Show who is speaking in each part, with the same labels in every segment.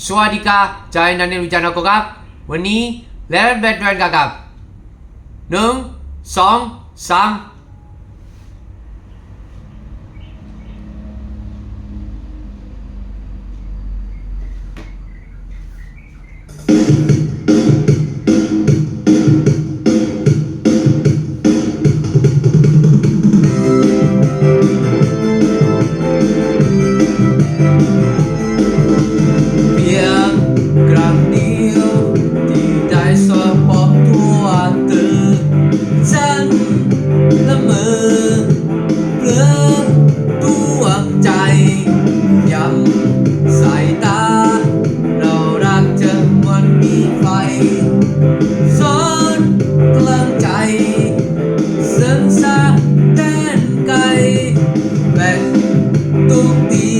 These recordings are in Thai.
Speaker 1: สวัสดีครับจายนันเนวิจารณ์ครับ วันนี้เล่นแบดแมนกันครับหนึ่งสองสาม ย้ำสายตา เรารักจะมันมีไฟซ้อนกลางใจเส้นสาแดนไกลแบ่งทุกที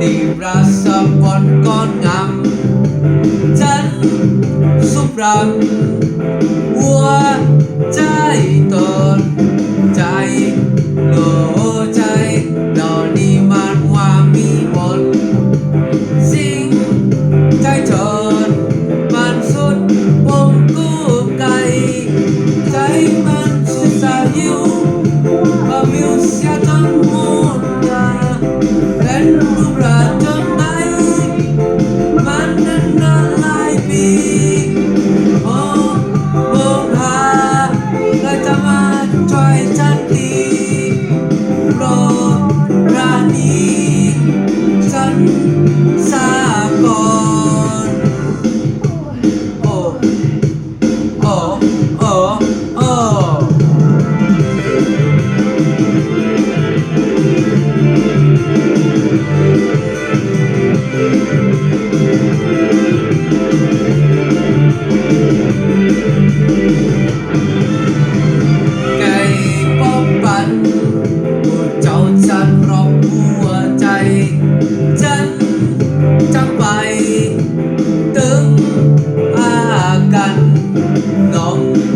Speaker 1: ที่รัสบอนก้อนงามฉันสุปรัง Thank you. Não.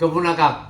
Speaker 1: kebunakan.